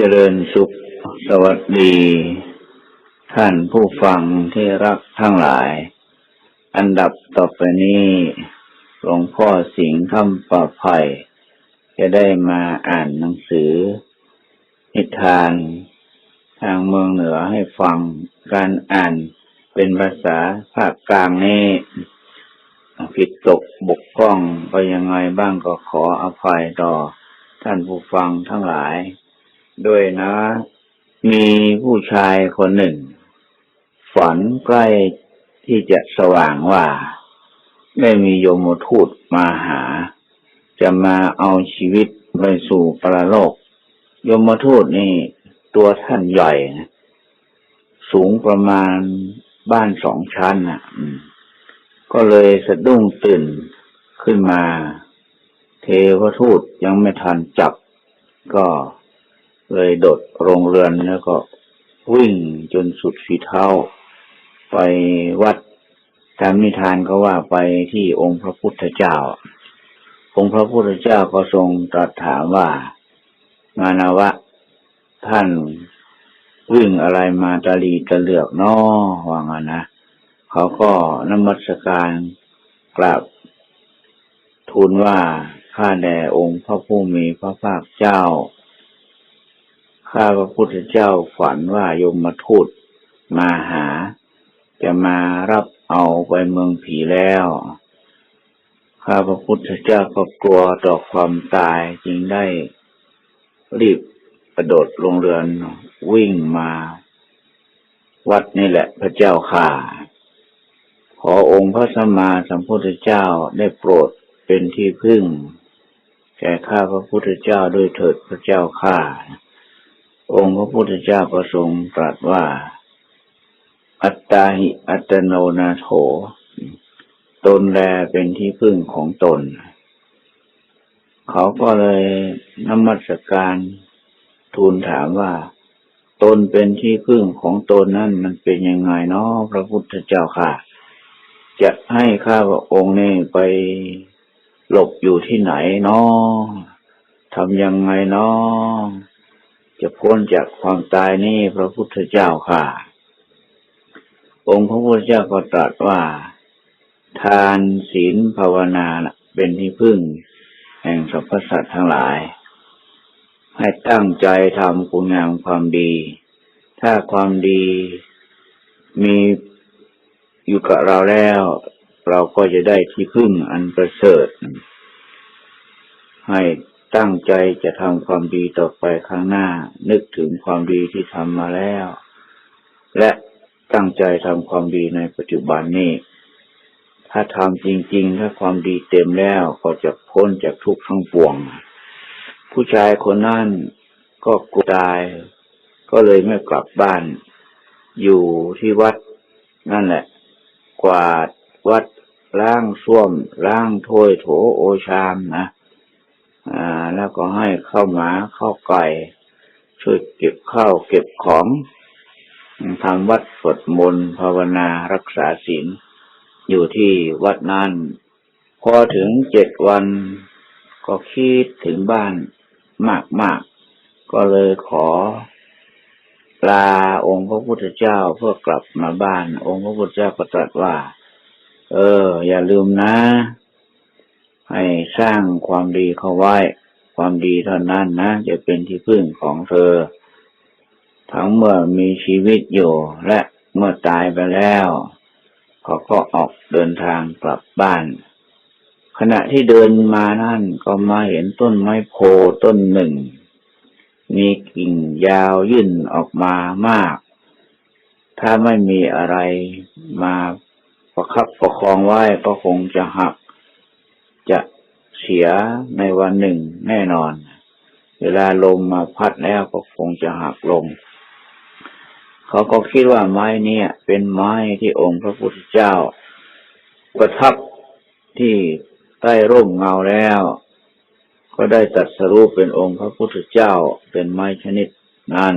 เจริญสุข สวัสดี ท่านผู้ฟังที่รักทั้งหลาย อันดับต่อไปนี้ หลวงพ่อสิงห์คำประภัยจะได้มาอ่านหนังสือ นิทาน ทางเมืองเหนือให้ฟังการอ่านเป็นภาษาภาคกลางนี้ผิดตกบกพร่องไปยังไงบ้างก็ขออภัยต่อท่านผู้ฟังทั้งหลาย ด้วยนะ มีผู้ชายคนหนึ่ง ฝันใกล้ที่จะสว่างว่า ได้มีโยมทูตมาหา จะมาเอาชีวิตไปสู่ปรโลก โยมทูตนี่ตัวท่านใหญ่นะสูงประมาณบ้านสองชั้นน่ะก็เลยสะดุ้งตื่นขึ้นมา เทวทูตยังไม่ทันจับก็ เลยโดดโรงเรือนแล้วก็วิ่งจนสุดฝีเท้า ไปวัดตามนิทานก็ว่าไปที่องค์พระพุทธเจ้า องค์พระพุทธเจ้าก็ทรงตรัสถามว่ามานาวะ ท่านวิ่งอะไรมาตะลีตะเหลือกนอว่างั้นนะเขาก็นมัสการกราบทูลว่าข้าแด่องค์พระผู้มีพระภาคเจ้า ข้าพระพุทธเจ้าฝันว่ายมมาทูตมาหา จะมารับเอาไปเมืองผีแล้ว ข้าพระพุทธเจ้าก็กลัวต่อความตายจึงได้รีบกระโดดลงเรือนวิ่งมา วัดนี่แหละพระเจ้าค่ะ ขอองค์พระสัมมาสัมพุทธเจ้าได้โปรดเป็นที่พึ่ง แก่ข้าพระพุทธเจ้าด้วยเถิดพระเจ้าข้า องค์พระพุทธเจ้าก็ทรงตรัสว่า อัตตาหิอัตโนนาโถ ตนแลเป็นที่พึ่งของตน เขาก็เลยนมัสการทูลถามว่า ตนเป็นที่พึ่งของตนนั่นมันเป็นยังไงเนาะพระพุทธเจ้าค่ะ จะให้ข้าพระองค์นี่ไปหลบอยู่ที่ไหนเนาะทำยังไงเนาะ จะพ้นจากความตายนี่พระพุทธเจ้าค่ะ องค์พระพุทธเจ้าก็ตรัสว่า ทานศีลภาวนาเป็นที่พึ่ง แห่งสรรพสัตว์ทั้งหลาย ให้ตั้งใจทำคุณงามความดี ถ้าความดีมีอยู่กับเราแล้ว เราก็จะได้ที่พึ่งอันประเสริฐให้ ตั้งใจจะทำความดีต่อไปข้างหน้า นึกถึงความดีที่ทำมาแล้ว และตั้งใจทำความดีในปัจจุบันนี้ ถ้าทำจริง ๆ ถ้าความดีเต็มแล้วก็จะพ้นจากทุกข์ทั้งปวง ผู้ชายคนนั้นก็กลัวตาย ก็เลยไม่กลับบ้าน อยู่ที่วัดนั่นแหละ กวาดวัดล้างส้วมล้างถ้วยโถโอชามนะ อ่า แล้วก็ให้ข้าวหมาข้าวไก่ช่วยเก็บข้าวเก็บของทำวัดสวดมนต์ภาวนารักษาศีลอยู่ที่วัดนั้นพอถึงเจ็ดวันก็คิดถึงบ้านมากๆก็เลยขอลาองค์พระพุทธเจ้าเพื่อกลับมาบ้าน องค์พระพุทธเจ้าก็ตรัสว่า เออ อย่าลืมนะ ให้สร้างความดีเข้าไว้ ความดีเท่านั้นนะ จะเป็นที่พึ่งของเธอ ทั้งเมื่อมีชีวิตอยู่และเมื่อตายไปแล้วเขาก็ออกเดินทางกลับบ้าน ขณะที่เดินมานั่นก็มาเห็นต้นไม้โพต้นหนึ่ง มีกิ่งยาวยื่นออกมามาก ถ้าไม่มีอะไรมาประคับประคองไว้ก็คงจะหัก จะเสียในวันหนึ่งแน่นอน เวลาลมมาพัดแล้วก็คงจะหักลง เขาก็คิดว่าไม้เนี่ยเป็นไม้ที่องค์พระพุทธเจ้า ประทับที่ใต้ร่มเงาแล้ว ก็ได้ตัดสรู้เป็นองค์พระพุทธเจ้าเป็นไม้ชนิดนั้น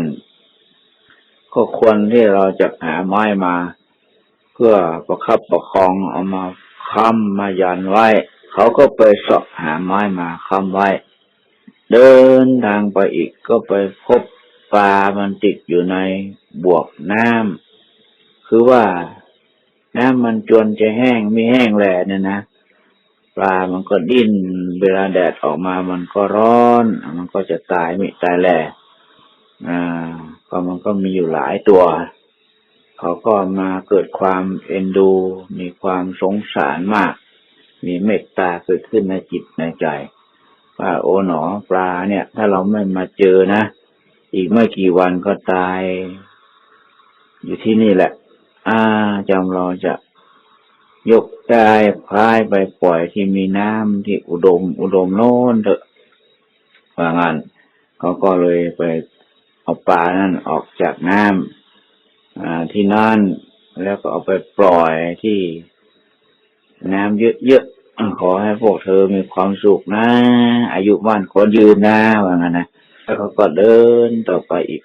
ก็ควรที่เราจะหาไม้มา เพื่อประคับประคองเอามาค้ำมายันไว้ เขาก็ไปสาะหาไม้มาค้ำไว้ เดินทางไปอีกก็ไปพบปลามันติดอยู่ในบวกน้ำคือว่าน้ำมันจนจะแห้งไม่แห้งแหละเนี่ยนะปลามันก็ดิ้น เวลาแดดออกมามันก็ร้อน มันก็จะตายไม่ตายแหละอ่าก็มันก็มีอยู่หลายตัว เขาก็มาเกิดความเอ็นดู มีความสงสารมาก มีเมตตาเกิดขึ้นในจิตในใจว่าโอ๋หนอปลาเนี่ย ถ้าเราไม่มาเจอนะ อีกไม่กี่วันก็ตาย อยู่ที่นี่แหละ อ่าจำเราจะยกได้พายไปปล่อยที่มีน้ำที่อุดม อุดมโน่นเถอะว่างั้นเขาก็เลยไปเอาปลานั่นออกจากน้ำอ่าที่นั่นแล้วก็เอาไปปล่อยที่ น้ำเยอะๆขอให้พวกเธอมีความสุขนะ อายุบ้านคนยืนนะว่างั้นนะแล้วเขาก็เดินต่อไปอีก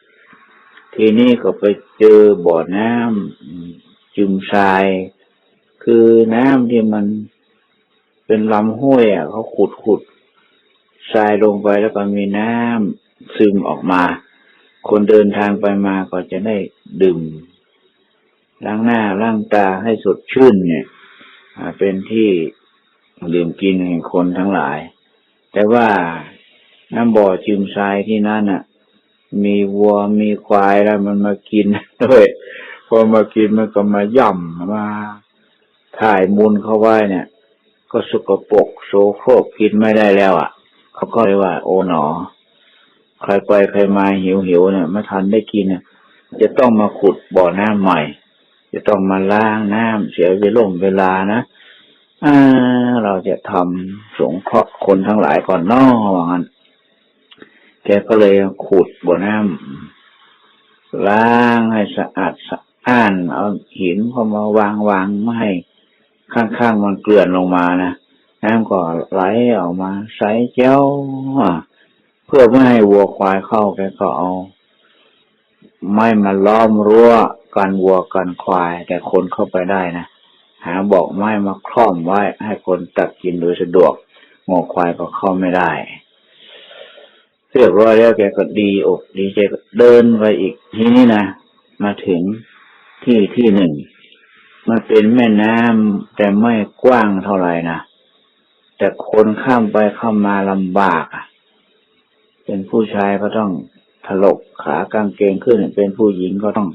ทีนี้ก็ไปเจอบ่อน้ำจุมทราย คือน้ำที่มันเป็นลำห้วยอะเขาขุดขุดทรายลงไปแล้วก็มีน้ำซึมออกมา คนเดินทางไปมาก็จะได้ดื่มล้างหน้าล้างตาให้สดชื่นเนี่ย เป็นที่ดื่มกินแห่งคนทั้งหลาย แต่ว่าน้ำบ่อจิมทรายที่นั่นอะ มีวัวมีควายแล้วมันมากินด้วยพอมากินมันก็มาย่ำมาถ่ายมูลเข้าไว้เนี่ย ก็สกปรกโสโครกกินไม่ได้แล้วอะ เขาก็เลยว่า โอ๋หนอ ใครไปใครมาหิวหิวเนี่ยไม่ทันได้กินเนี่ยจะต้องมาขุดบ่อน้ำใหม่ จะต้องมาล้างน้ำเสียเวลาเวลานะเราจะทำสงเคราะห์คนทั้งหลายก่อนนอกว่างั้นแกก็เลยขุดบ่อน้ำล้างให้สะอาดสะอ้านเอาหินเข้ามาวางวางไม่ให้ข้างๆมันเกลื่อนลงมานะน้ำก็ไหลออกมาใสเจ้าเพื่อไม่ให้วัวควายเข้าแกก็เอา ไม่มาล้อมรั้ว กันวัวกันควายแต่คนเข้าไปได้นะ หาบอกไม้มาคล้อมไว้ให้คนตักกินโดยสะดวกงอควายก็เข้าไม่ได้ เรียบร้อยแล้วแกก็ดีอกดีใจเดินไปอีกทีนี้นะมาถึงที่ที่หนึ่งมันเป็นแม่น้ำแต่ไม่กว้างเท่าไหร่นะแต่คนข้ามไปข้ามมาลำบากอะเป็นผู้ชายก็ต้องถลกขากางเกงขึ้น เป็นผู้หญิงก็ต้อง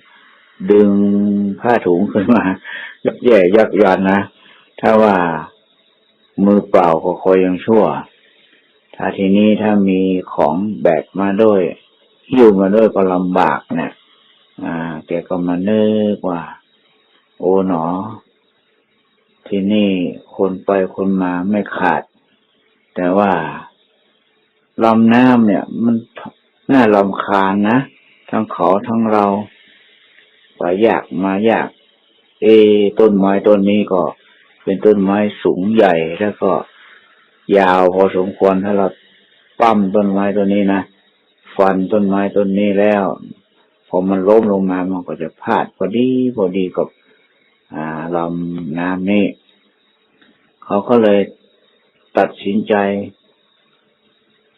ดึงผ้าถุงขึ้นมายักแย่ยักยันนะ ถ้าว่ามือเปล่าก็คอยยังชั่ว ถ้าทีนี้ถ้ามีของแบกมาด้วยหิ้วมาด้วยก็ลำบากเนี่ย อ่าแกก็มาเนึกว่า โอ้หนอ ที่นี่คนไปคนมาไม่ขาด แต่ว่าลำน้ำเนี่ย มันน่าลำคาญนะ ทั้งเขาทั้งเรา ไปยากมายาก เอ ต้นไม้ต้นนี้ก็ เป็นต้นไม้สูงใหญ่แล้วก็ ยาวพอสมควรถ้าเราปั้มต้นไม้ต้นนี้นะฟันต้นไม้ต้นนี้แล้วพอมันล้มลงมามันก็จะพาดพอดีพอดีกับ อ่าลำน้ำนี่เขาก็เลยตัดสินใจ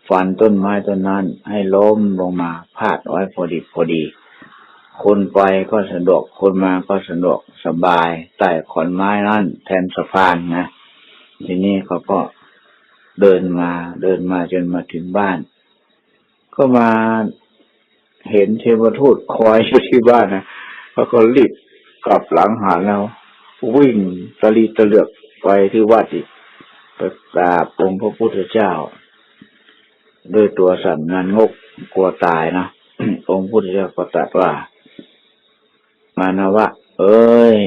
ฟันต้นไม้ต้นนั้น ให้ล้มลงมาพาดไว้พอดีพอดี คนไปก็สะดวก คนมาก็สะดวกสบายใต้ขอนไม้นั่นแทนสะพานนะ ทีนี้เขาก็เดินมาเดินมาจนมาถึงบ้าน ก็มาเห็นเทวทูตคอยอยู่ที่บ้านนะเขาก็รีบกลับหลังหาแล้ววิ่งตะลีตะเหลือกไปที่วัดอีกไปกราบองค์พระพุทธเจ้า ด้วยตัวสั่นงานงกกลัวตายนะองค์พุทธเจ้าก็ตรัสว่า มานะวะเอ้ย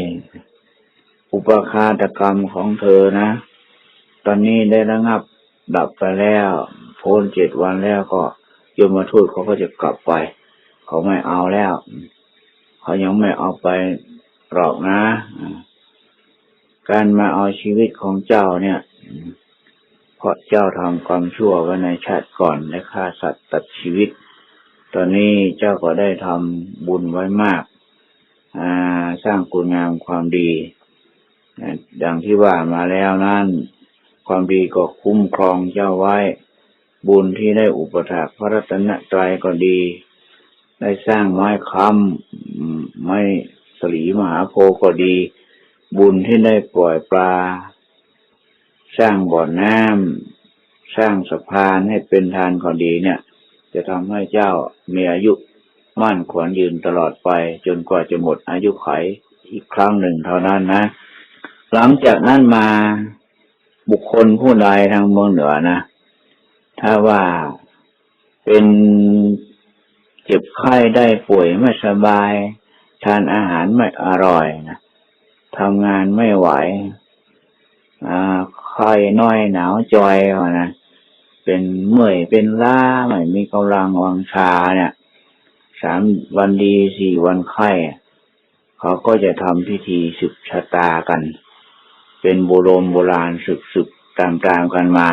อุปคาตกรรมของเธอนะ ตอนนี้ได้ระงับ ดับไปแล้ว พ้นเจ็ดวันแล้วก็ยมทูตเขาก็จะกลับไป เขาไม่เอาแล้ว เขายังไม่เอาไปหรอกนะ การมาเอาชีวิตของเจ้าเนี่ย เพราะเจ้าทำความชั่วไว้ในชาติก่อนและฆ่าสัตว์ตัดชีวิต ตอนนี้เจ้าก็ได้ทำบุญไว้มาก สร้างคุณงามความดีดังที่ว่ามาแล้วนั้นความดีก็คุ้มครองเจ้าไว้ บุญที่ได้อุปถัมภ์พระรัตนตรัยก็ดี ได้สร้างไม้ค้ำไม้สลีมหาโพก็ดี บุญที่ได้ปล่อยปลา สร้างบ่อน้ำสร้างสะพานให้เป็นทานก็ดีเนี่ย จะทำให้เจ้ามีอายุ มั่นขวัญยืนตลอดไป จนกว่าจะหมดอายุไขอีกครั้งหนึ่งเท่านั้นนะ หลังจากนั้นมาบุคคลผู้ใดทางเมืองเหนือนะ ถ้าว่าเป็นเจ็บไข้ได้ป่วยไม่สบาย ทานอาหารไม่อร่อยนะทำงานไม่ไหวอ่าไข้น้อยหนาวจอยนะเป็นเมื่อยเป็นล้าไม่มีกำลังวังชาเนี่ย สามวันดีสี่วันไข้เขาก็จะทำพิธีสืบชะตากัน เป็นโบรมโบราณสืบสืบตามตามๆกันมา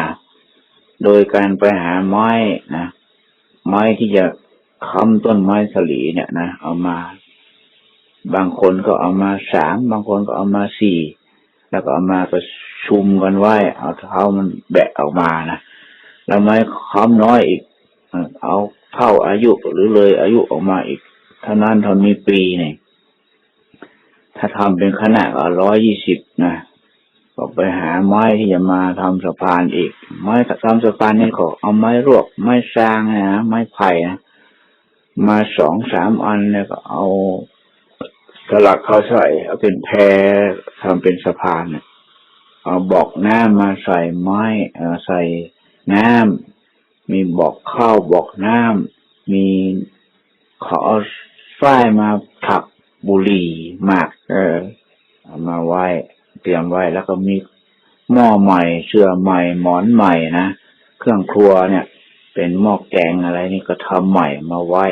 โดยการไปหาไม้นะไม้ที่จะค้ำต้นไม้สลีเนี่ยนะเอามา บางคนก็เอามาสามบางคนก็เอามาสี่แล้วก็เอามาประชุมกันไว้ เอาเท้ามันแบะออกมานะแล้วไม้ค้ำน้อยอีกเอา เท่าอายุหรือเลยอายุออกมาอีกเท่านั้นเท่านี้ปีเนี่ยถ้าทำเป็นขนาดร้อยยี่สิบนะก็ไปหาไม้ที่จะมาทำสะพานอีก ไม้ทำสะพานนี่ก็เอาไม้รวกไม้สร้างนะไม้ไผ่นะมาสองสามอันเนี่ยก็เอาสลักเขาใส่เอาเป็นแพรทำเป็นสะพานเนี่ยเอาบอกน้ำมาใส่ไม้เอ่อใส่น้ำ มีบอกข้าวบอกน้ำมีเขาเอาฝ้ายมาถักบุหรี่หมากเออเอามาไว้เตรียมไว้แล้วก็มีหม้อใหม่เสื้อใหม่หมอนใหม่นะเครื่องครัวเนี่ย เป็นหม้อแกงอะไรนี่ก็ทำใหม่มาไว้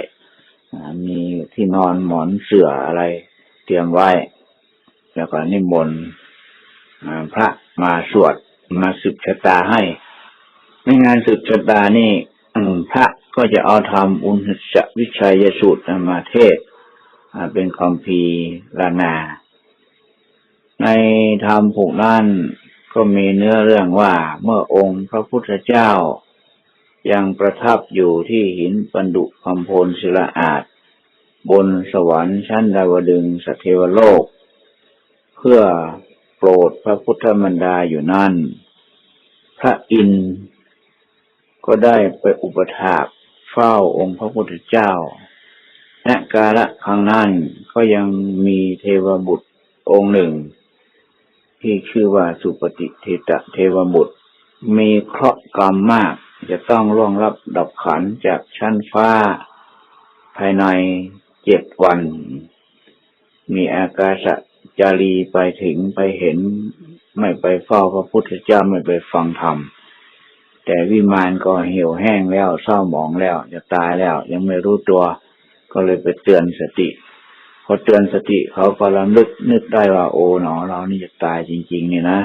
อ่ามีที่นอนหมอนเสื่ออะไร เตรียมไว้ แล้วก็นิมนต์อ่าพระมาสวดมาสืบชะตาให้ ในงานสืบชะตานี่พระก็จะเอาทำอุณสวิชัยสูตรมาเทศเป็นคำพีร์ลานา ในธรรมผูกนั่นก็มีเนื้อเรื่องว่าเมื่อองค์พระพุทธเจ้า ยังประทับอยู่ที่หินปันดุคำโพลศิลาอาจบนสวรรค์ชั้นดาวดึงสเทวโลก เพื่อโปรดพระพุทธมารดาอยู่นั่น พระอินทร์ ก็ได้ไปอุปถากเฝ้าองค์พระพุทธเจ้า ณ กาละครั้งนั้นก็ยังมีเทวบุตรองค์หนึ่ง ที่ชื่อว่าสุปฏิเทตะเทวบุตร มีเคราะห์กรรมมาก จะต้องร่วงรับดับขันจากชั้นฟ้า ภายในเจ็ดวัน มีอากาศจารีไปถึงไปเห็น ไม่ไปเฝ้าพระพุทธเจ้าไม่ไปฟังธรรม แต่วิมานก็เหี่ยวแห้งแล้วเศร้าหมองแล้วจะตายแล้ว ยังไม่รู้ตัว ก็เลยไปเตือนสติ พอเตือนสติเขาก็ระลึกนึกได้ว่าโอ้หนอเรานี่จะตายจริง ๆ นี่นะ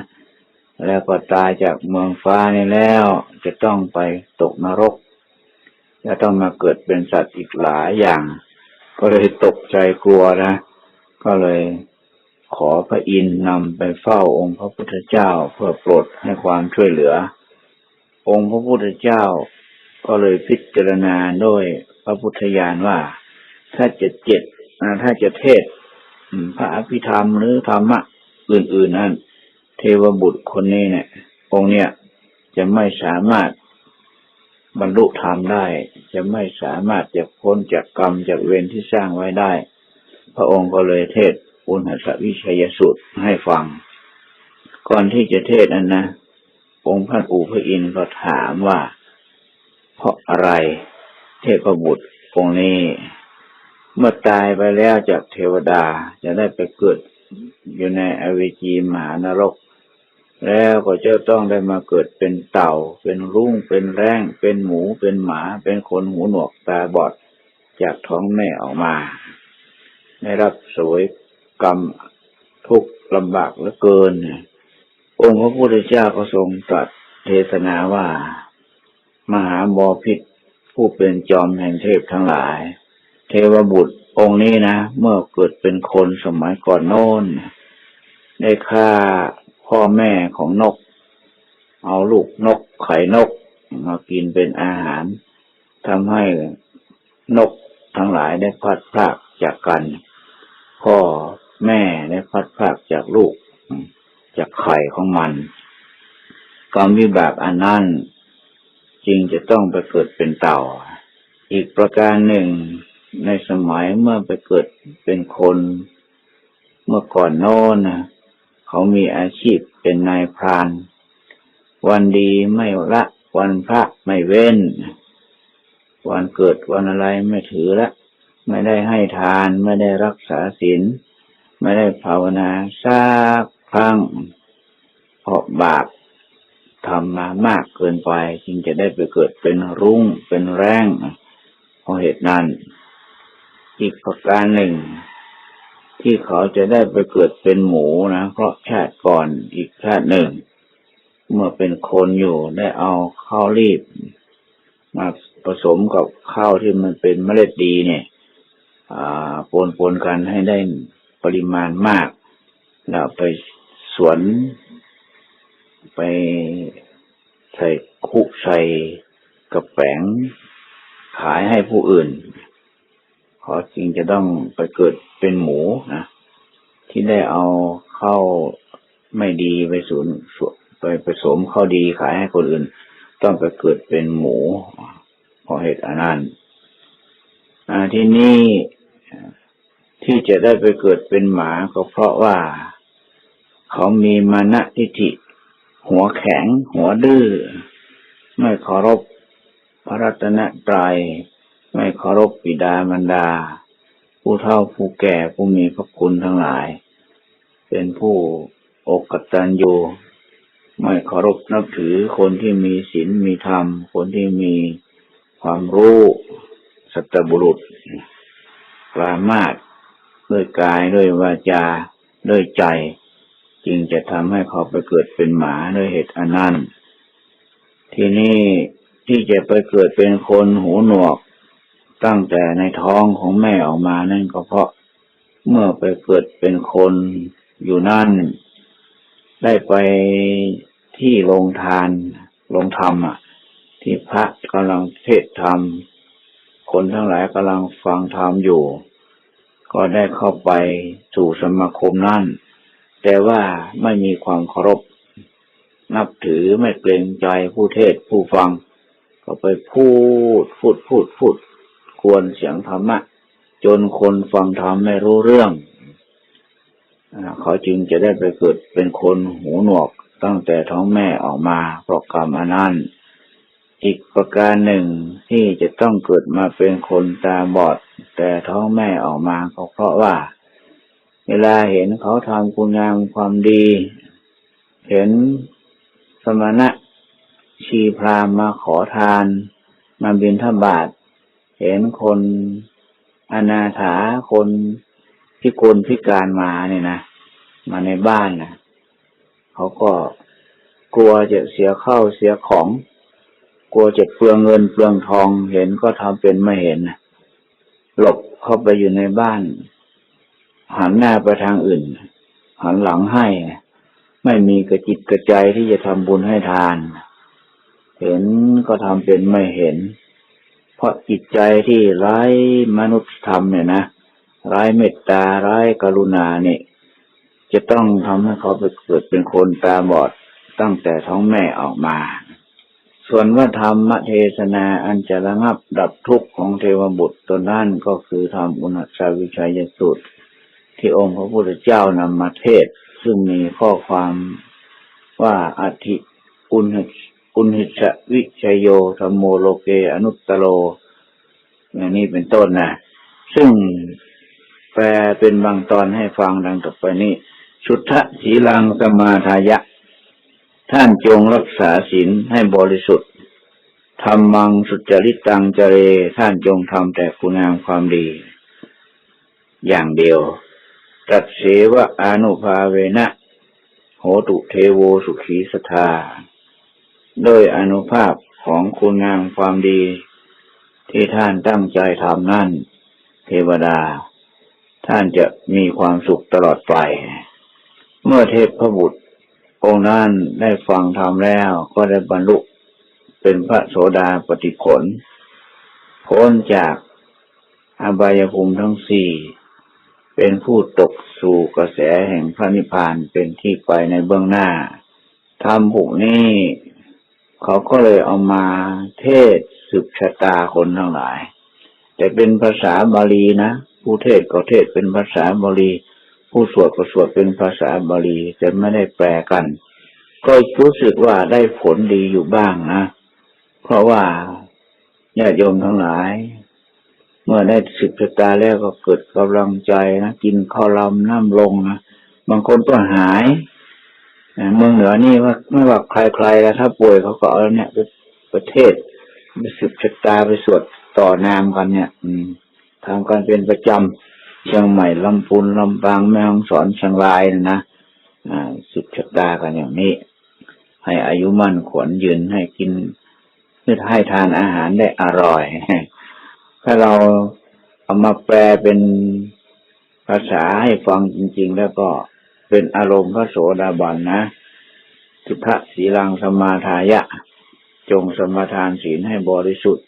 แล้วก็ตายจากเมืองฟ้านี่แล้ว จะต้องไปตกนรกและต้องมาเกิดเป็นสัตว์อีกหลายอย่าง ก็เลยตกใจกลัวนะ ก็เลยขอพระอินทร์นำไปเฝ้าองค์พระพุทธเจ้าเพื่อโปรดให้ความช่วยเหลือ องค์พระพุทธเจ้าก็เลยพิจารณาด้วยพระพุทธญาณว่า ถ้าจะเจ็ดถ้าจะเทศพระอภิธรรมหรือธรรมะอื่น ๆนั้นเทวบุตรคนนี้เนี่ย องค์เนี่ยจะไม่สามารถบรรลุธรรมได้ จะไม่สามารถจะพ้นจากกรรมจากเวรที่สร้างไว้ได้ พระองค์ก็เลยเทศอุณหสวิชัยสูตรให้ฟัง ก่อนที่จะเทศนั้นนะ องค์พระอูพระอินทร์ก็ถามว่า เพราะอะไรเทพบุตรองค์นี้ เมื่อตายไปแล้วจากเทวดาจะได้ไปเกิดอยู่ในอเวจีมหานรก แล้วก็จะต้องได้มาเกิดเป็นเต่า เป็นรุ่งเป็นแร้ง เป็นหมูเป็นหมา เป็นคนหูหนวกตาบอดจากท้องแม่ออกมา ได้รับสวยกรรมทุกข์ลำบากเหลือเกิน องค์พระพุทธเจ้าก็ทรงตรัสเทศนาว่า มหาบอพิษผู้เป็นจอมแห่งเทพทั้งหลาย เทวบุตรองค์นี้นะ เมื่อเกิดเป็นคนสมัยก่อนโน้นได้ฆ่าพ่อแม่ของนก เอาลูกนกไข่นกมากินเป็นอาหารทำให้นกทั้งหลายได้พัดพรากจากกัน พ่อแม่ได้พัดพรากจากลูก จากไข่ของมันกรรมวิบากอันนั้นจึงจะต้องไปเกิดเป็นเต่า อีกประการหนึ่งในสมัยเมื่อไปเกิดเป็นคน เมื่อก่อนโน้นนะเขามีอาชีพเป็นนายพราน วันดีไม่ละ วันพระไม่เว้น วันเกิดวันอะไรไม่ถือละ ไม่ได้ให้ทาน ไม่ได้รักษาศีลไม่ได้ภาวนาสัก ครั้ง เพราะบาปทำมามากเกินไป จึงจะได้ไปเกิดเป็นรุ้งเป็นแรงเพราะเหตุนั้น อีกประการหนึ่ง ที่เขาจะได้ไปเกิดเป็นหมูนะ เพราะชาติก่อนอีกชาติหนึ่ง เมื่อเป็นคนอยู่ได้เอาข้าวรีบ มาผสมกับข้าวที่มันเป็นเมล็ดดีเนี่ยปนปนกันให้ได้ปริมาณมาก แล้วไปสวน ไปใส่คุใส่กระแป๋งขายให้ผู้อื่นขาจริงจะต้องไปเกิดเป็นหมูนะที่ได้เอาเข้าวไม่ดีไปสูนไปผสมข้าวดีขายให้คนอื่น ต้องไปเกิดเป็นหมูเพราะเหตุอันนั้นที่นี่ที่จะได้ไปเกิดเป็นหมาก็เพราะว่า เขามีมานะทิฐิ หัวแข็ง หัวดื้อ ไม่เคารพพระรัตนตรัย ไม่เคารพบิดามารดา ผู้เฒ่าผู้แก่ผู้มีพระคุณทั้งหลาย เป็นผู้อกกตัญญูไม่เคารพนับถือคนที่มีศีลมีธรรม คนที่มีความรู้สัตบุรุษปรามาสด้วยกายด้วยวาจา ด้วยใจ จึงจะทำให้เขาไปเกิดเป็นหมาด้วยเหตุอันนั้น ทีนี้ที่จะไปเกิดเป็นคนหูหนวก ตั้งแต่ในท้องของแม่ออกมานั่นก็เพราะเมื่อไปเกิดเป็นคนอยู่นั่น ได้ไปที่โรงทานโรงธรรมอะ ที่พระกำลังเทศธรรม คนทั้งหลายกำลังฟังธรรมอยู่ ก็ได้เข้าไปสู่สมาคมนั่น แต่ว่าไม่มีความเคารพ นับถือไม่เกรงใจผู้เทศผู้ฟัง ก็ไปพูดพูดพูดพูดควรเสียงธรรมะ จนคนฟังธรรมไม่รู้เรื่องเขาจึงจะได้ไปเกิดเป็นคนหูหนวกตั้งแต่ท้องแม่ออกมาเพราะกรรมอันนั้นอีกประการหนึ่งที่จะต้องเกิดมาเป็นคนตาบอด แต่ท้องแม่ออกมาก็เพราะว่า เวลาเห็นเขาทำคุณงามความดี เห็นสมณะชีพรามมาขอทาน มาบิณฑบาตเห็นคนอนาถาคนพิกลพิการมาเนี่ยนะมาในบ้านนะเขาก็กลัวจะเสียเข้าเสียของ กลัวจะเปลืองเงินเปลืองทองเห็นก็ทำเป็นไม่เห็นหลบเข้าไปอยู่ในบ้าน หันหน้าไปทางอื่น หันหลังให้ ไม่มีกระจิตกระใจที่จะทำบุญให้ทาน เห็นก็ทำเป็นไม่เห็น เพราะจิตใจที่ไร้มนุษยธรรมเนี่ยนะไร้เมตตาไร้กรุณาเนี่ยจะต้องทำให้เขาไปเกิดเป็นคนตาบอดตั้งแต่ท้องแม่ออกมา ส่วนว่าธรรมเทศนาอันจะระงับดับทุกข์ของเทวบุตรตนนั้นก็คือธรรมอุณสาวิชัยสุตร ที่องค์พระพุทธเจ้านำมาเทศ ซึ่งมีข้อความว่าอธิอุณหอุณหิชวิชยโยธรรมโมโลเก อนุตตโรอย่างนี้เป็นต้นนะซึ่งแปลเป็นบางตอนให้ฟังดังต่อไปนี้ ชุทธศีลังสมาทายะ ท่านจงรักษาศีลให้บริสุทธิ์ทำมังสุจริตตังเจเร ท่านจงทำแต่คุณงามความดี อย่างเดียว ตัดเสวะอนุภาเวนะ โหตุเทโวสุขีสทาโดยอนุภาพของคุณงามความดี ที่ท่านตั้งใจทำนั่น เทวดา ท่านจะมีความสุขตลอดไป เมื่อเทพพบุตร องค์นั้นได้ฟังธรรมแล้วก็ได้บรรลุเป็นพระโสดาปฏิผลพ้นจากออบายภูมิทั้งสี่ เป็นผู้ตกสู่กระแสแห่งพระนิพพานเป็นที่ไปในเบื้องหน้าธรรมพวกนี้เขาก็เลยเอามาเทศสืบชะตาคนทั้งหลาย แต่เป็นภาษาบาลีนะผู้เทศก็เทศเป็นภาษาบาลี ผู้สวดก็สวดเป็นภาษาบาลีแต่ไม่ได้แปลกัน ก็รู้สึกว่าได้ผลดีอยู่บ้างนะ เพราะว่าญาติโยมทั้งหลาย เมื่อได้ศึกษาแล้วก็เกิดกำลังใจนะกินข้าวลำน้ำลงนะบางคนก็หายเมืองเหนือนี่ว่าไม่ว่าใครๆแล้วถ้าป่วยเขาก็เอาเนี่ยไปประเทศไปศึกษาไปสวดต่อนามกันเนี่ย อืมทำกันเป็นประจำเชียงใหม่ลำพูนลำปางแม่ฮ่องสอนเชียงรายนะนะอ่าศึกษากันอย่างนี้ ให้อายุมั่นขวัญยืนให้กินเพื่อให้ทานอาหารได้อร่อย ถ้าเราเอามาแปลเป็นภาษาให้ฟังจริง ๆ แล้วก็เป็นอารมณ์พระโสดาบันนะสุภสีลังสมาทายะ จงสมาทานศีลให้บริสุทธิ์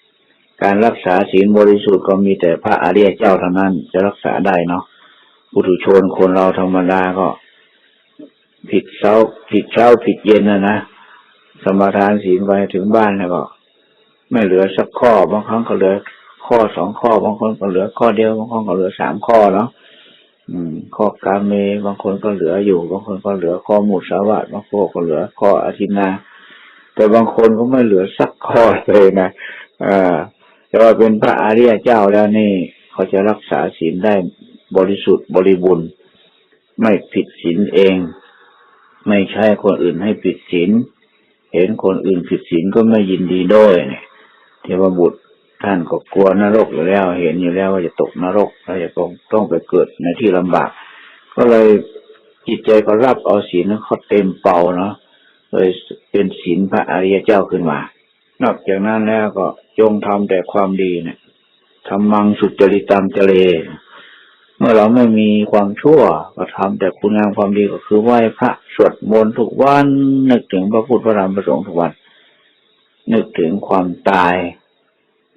การรักษาศีลบริสุทธิ์ก็มีแต่พระอริยเจ้าเท่านั้นจะรักษาได้เนาะปุถุชนคนเราธรรมดาก็ ผิดเช้าผิดเช้าผิดเย็นนะนะสมาทานศีลไปถึงบ้านแล้วก็ ไม่เหลือสักข้อบางครั้งก็เหลือ ข้อสองข้อบางคนก็เหลือข้อเดียวบางคนก็เหลือสามข้อเนาะอืม ข้อกาเมบางคนก็เหลืออยู่ บางคนก็เหลือข้อมุสาวาทบางคนก็เหลือข้ออธินา แต่บางคนก็ไม่เหลือสักข้อเลยนะอ่าแต่ว่าเป็นพระอริยเจ้าแล้วนี่ เขาจะรักษาศีลได้บริสุทธิ์บริบูรณ์ไม่ผิดศีลเอง ไม่ใช่คนอื่นให้ผิดศีลเห็นคนอื่นผิดศีลก็ไม่ยินดีด้วยเนี่ยเทวบุตร ท่านก็กลัวนรกอยู่แล้ว เห็นอยู่แล้วว่าจะตกนรกแล้วจะต้องต้องไปเกิดในที่ลำบาก ก็เลยจิตใจก็รับเอาศีลนั้นเขาเต็มเป่าเนาะเลยเป็นศีลพระอริยเจ้าขึ้นมา นอกจากนั้นแล้วก็จงทำแต่ความดีเนี่ยทำมังสุจริตามเจเลเมื่อเราไม่มีความชั่วก็ทำแต่คุณงามความดีก็คือไหว้พระสวดมนต์ทุกวันนึกถึงพระพุทธพระธรรมพระสงฆ์ทุกวัน นึกถึงความตาย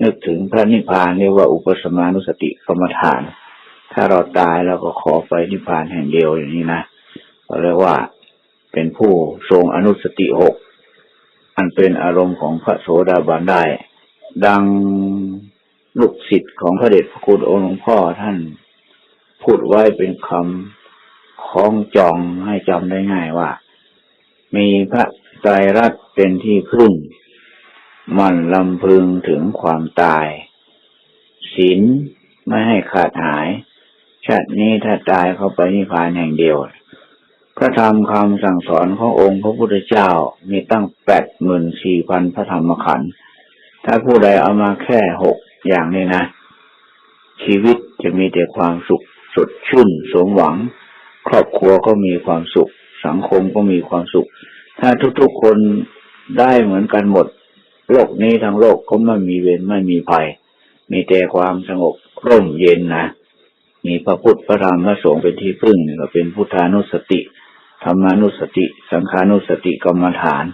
นึกถึงพระนิพพานเรียกว่าอุปสมานุสติกรรมฐาน ถ้าเราตายเราก็ขอไปนิพพานแห่งเดียวอย่างนี้นะเราเรียกว่าเป็นผู้ทรงอนุสติหกอันเป็นอารมณ์ของพระโสดาบันได้ ดังลูกศิษย์ของพระเดชพระคุณองค์หลวงพ่อท่านพูดไว้เป็นคำคล้องจองให้จำได้ง่ายว่า มีพระไตรรัตน์เป็นที่พึ่ง มันลำพึงถึงความตายศีลไม่ให้ขาดหาย ชาตินี้ถ้าตายเข้าไปนิพพานแห่งเดียว พระธรรมคำสั่งสอนขององค์พระพุทธเจ้ามีตั้งแปดหมื่นสี่พันพระธรรมขันธ์ถ้าผู้ใดเอามาแค่หกอย่างนี้นะ ชีวิตจะมีแต่ความสุขสดชื่นสมหวัง ครอบครัวก็มีความสุข สังคมก็มีความสุข ถ้าทุกๆคนได้เหมือนกันหมด โลกนี้ทั้งโลกก็ไม่มีเวรไม่มีภัย มีแต่ความสงบร่มเย็นนะมีพระพุทธพระธรรมพระสงฆ์เป็นที่พึ่งนี่ก็เป็นพุทธานุสติธรรมานุสติ สังขานุสติกรรมฐาน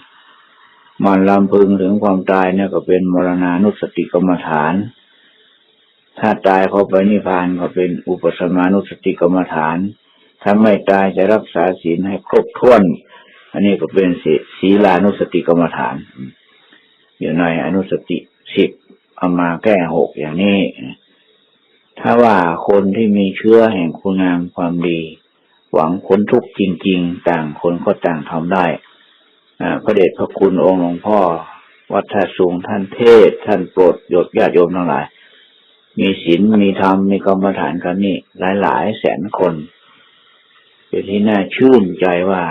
มันลำพึงถึงความตายเนี่ยก็เป็นมรณานุสติกรรมฐาน ถ้าตายเขาไปนิพพานก็เป็นอุปสมานุสติกรรมฐาน ถ้าไม่ตายจะรักษาศีลให้ครบถ้วน อันนี้ก็เป็นศีศีลานุสติกรรมฐาน อยู่ในอนุสติสิบเอามาแก้หกอย่างนี้ ถ้าว่าคนที่มีเชื้อแห่งคุณงามความดี หวังพ้นทุกข์จริง ๆ ต่างคนก็ต่างทำได้อาพระเดชพระคุณองค์หลวงพ่อ วัดท่าสูงท่านเทศ ท่านโปรดโยดญาติโยมทั้งหลาย มีศีลมีธรรมมีกรรมฐานกันนี่ หลายหลายๆแสนคนเป็นที่น่าชื่นใจว่า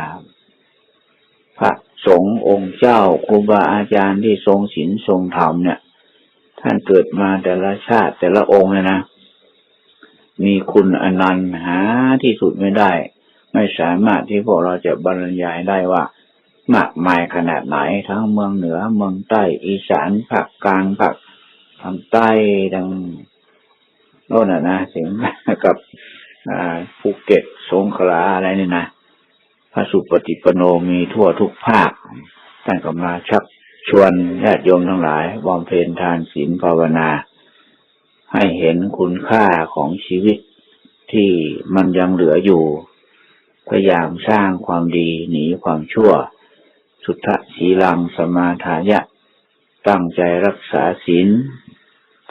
พระ สงฆ์องค์เจ้าครูบาอาจารย์ที่ทรงศีลทรงธรรมเนี่ย ท่านเกิดมาแต่ละชาติแต่ละองค์เลยนะ มีคุณอนันต์หาที่สุดไม่ได้ ไม่สามารถที่พวกเราจะบรรยายได้ว่ามากมายขนาดไหนทั้งเมืองเหนือเมืองใต้อีสานภาคกลางภาคทางใต้ดังโน่นน่ะนะถึงกับภูเก็ตสงขลาอะไรนี่นะ ระสุปฏิปโนมีทั่วทุกภาคท่านก็มาชักชวนญาติโยมทั้งหลายบำเพ็ญทานศีลภาวนา ให้เห็นคุณค่าของชีวิตที่มันยังเหลืออยู่ พยายามสร้างความดีหนีความชั่ว สุทธศีลังสมาทายะ ตั้งใจรักษาศีล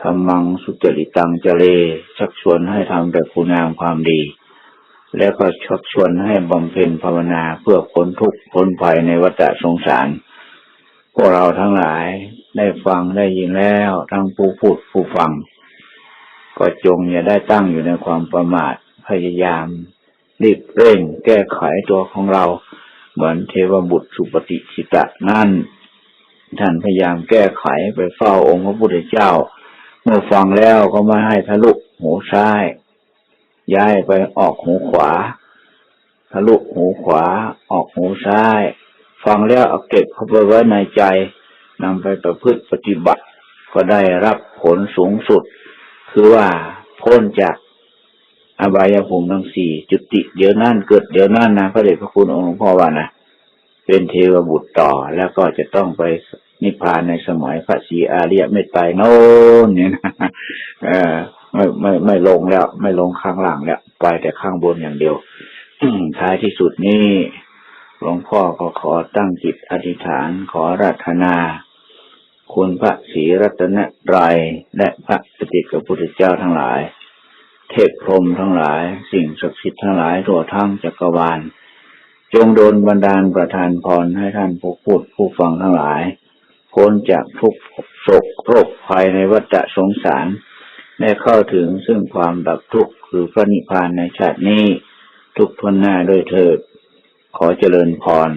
ธรรมังสุจริตังเจเลชักชวนให้ทำแต่คุณงามความดี แล้วก็ชักชวนให้บำเพ็ญภาวนาเพื่อพ้นทุกข์พ้นภัยในวัฏสงสาร พวกเราทั้งหลายได้ฟังได้ยินแล้วทั้งผู้พูดผู้ฟัง ก็จงอย่าได้ตั้งอยู่ในความประมาทพยายามรีบเร่งแก้ไขตัวของเรา เหมือนเทวบุตรสุปฏิชิตะนั่น ท่านพยายามแก้ไขไปเฝ้าองค์พระพุทธเจ้า เมื่อฟังแล้วก็ไม่ให้ทะลุหูซ้าย ย้ายไปออกหูขวา ทะลุหูขวา ออกหูซ้าย ฟังแล้วเอาเก็บเข้าไปไว้ในใจนำไปประพฤติปฏิบัติ ก็ได้รับผลสูงสุด คือว่าพ้นจากอบายภูมิทั้งสี่จุติเดี๋ยวนั่นเกิดเดี๋ยวนั่นนะพระเดชพระคุณองค์หลวงพ่อว่านะเป็นเทวบุตรต่อแล้วก็จะต้องไปนิพพานในสมัยพระศรีอาเริยเมตไตรโน้นเนี่ยนะเออ ไม่ไม่ไม่ลงแล้ว ไม่ลงข้างหลังแล้วไปแต่ข้างบนอย่างเดียวท้ายที่สุดนี้หลวงพ่อก็ขอตั้งจิตอธิษฐานขอรัตนา คุณพระศรีรัตนตรัยและพระสติกับพุทธเจ้าทั้งหลาย เทพพรมทั้งหลาย สิ่งศักดิ์สิทธิ์ทั้งหลายทั่วทั้งจักรวาล จงโดนบันดาลประทานพรให้ท่านผู้พูดผู้ฟังทั้งหลาย พ้นจากทุกโศกโรคภัยในวัฏสงสาร ได้เข้าถึงซึ่งความดับทุกข์คือพระนิพพานในชาตินี้ ทุกทนหน้าด้วยเถิด ขอเจริญพร